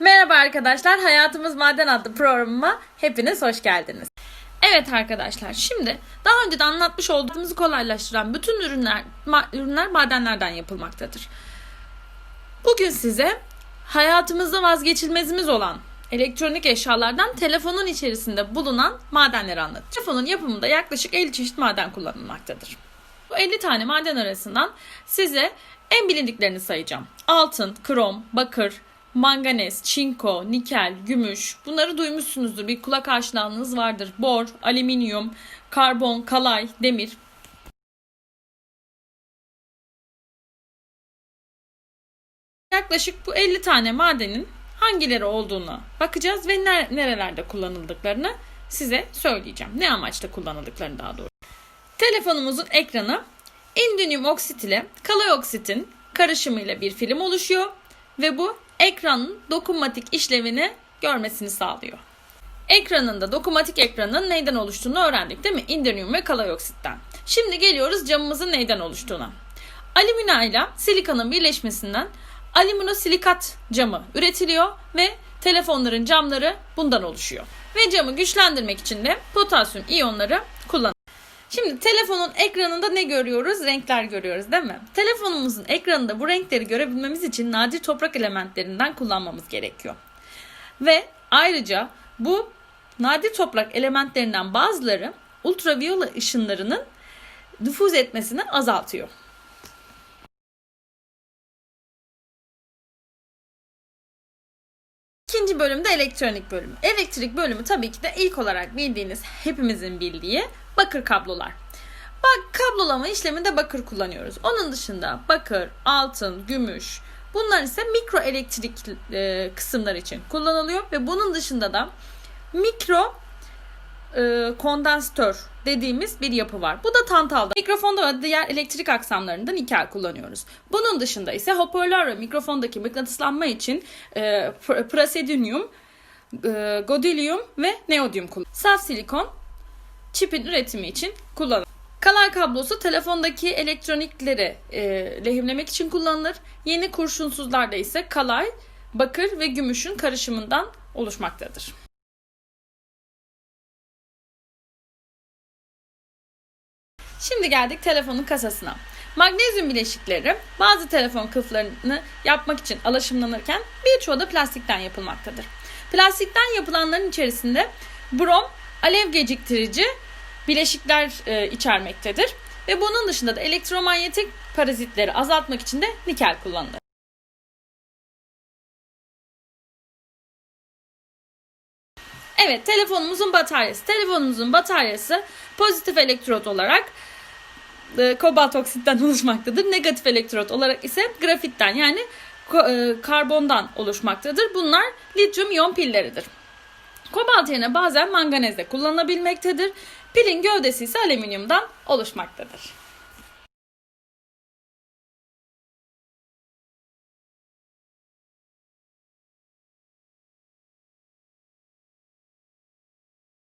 Merhaba arkadaşlar, Hayatımız Maden adlı programıma hepiniz hoş geldiniz. Evet arkadaşlar, şimdi daha önce de anlatmış olduğumuzu kolaylaştıran bütün ürünler, ma- ürünler madenlerden yapılmaktadır. Bugün size hayatımızda vazgeçilmezimiz olan elektronik eşyalardan telefonun içerisinde bulunan madenleri anlatacağım. Telefonun yapımında yaklaşık 50 çeşit maden kullanılmaktadır. Bu 50 tane maden arasından size en bilindiklerini sayacağım. Altın, krom, bakır, manganez, çinko, nikel, gümüş. Bunları duymuşsunuzdur. Bir kulak aşinalığınız vardır. Bor, alüminyum, karbon, kalay, demir. Yaklaşık bu 50 tane madenin hangileri olduğunu bakacağız ve ner- nerelerde kullanıldıklarını size söyleyeceğim. Ne amaçla kullanıldıklarını daha doğrusu. Telefonumuzun ekranı indinyum oksit ile kalay oksitin karışımıyla bir film oluşuyor ve bu ekranın dokunmatik işlevini görmesini sağlıyor. Ekranında dokunmatik ekranın neyden oluştuğunu öğrendik değil mi? İndinyum ve kalay oksitten. Şimdi geliyoruz camımızın neyden oluştuğuna. Alümina ile silikanın birleşmesinden alüminosilikat camı üretiliyor ve telefonların camları bundan oluşuyor. Ve camı güçlendirmek için de potasyum iyonları kullanılıyor. Şimdi telefonun ekranında ne görüyoruz? Renkler görüyoruz değil mi? Telefonumuzun ekranında bu renkleri görebilmemiz için nadir toprak elementlerinden kullanmamız gerekiyor. Ve ayrıca bu nadir toprak elementlerinden bazıları ultraviyole ışınlarının nüfuz etmesini azaltıyor. İkinci bölümde elektronik bölümü. Elektrik bölümü tabii ki de ilk olarak bildiğiniz, hepimizin bildiği bakır kablolar. Bak kablolama işleminde bakır kullanıyoruz. Onun dışında bakır, altın, gümüş bunlar ise mikro elektrik e, kısımlar için kullanılıyor ve bunun dışında da mikro e, kondansatör dediğimiz bir yapı var. Bu da tantalda. Mikrofonda ve diğer elektrik aksamlarında nikel kullanıyoruz. Bunun dışında ise hoparlör ve mikrofondaki mıknatıslanma için e, pr- praseodymium, e, godylium ve neodyum kullanıyoruz. Saf silikon çipin üretimi için kullanılır. Kalay kablosu telefondaki elektronikleri e, lehimlemek için kullanılır. Yeni kurşunsuzlarda ise kalay, bakır ve gümüşün karışımından oluşmaktadır. Şimdi geldik telefonun kasasına. Magnezyum bileşikleri bazı telefon kılıflarını yapmak için alaşımlanırken birçoğu da plastikten yapılmaktadır. Plastikten yapılanların içerisinde brom, alev geciktirici bileşikler e, içermektedir. Ve bunun dışında da elektromanyetik parazitleri azaltmak için de nikel kullanılır. Evet telefonumuzun bataryası. Telefonumuzun bataryası pozitif elektrot olarak e, kobalt oksitten oluşmaktadır. Negatif elektrot olarak ise grafitten yani e, karbondan oluşmaktadır. Bunlar lityum iyon pilleridir. Kobalt yerine bazen manganez de kullanılabilmektedir. Pilin gövdesi ise alüminyumdan oluşmaktadır.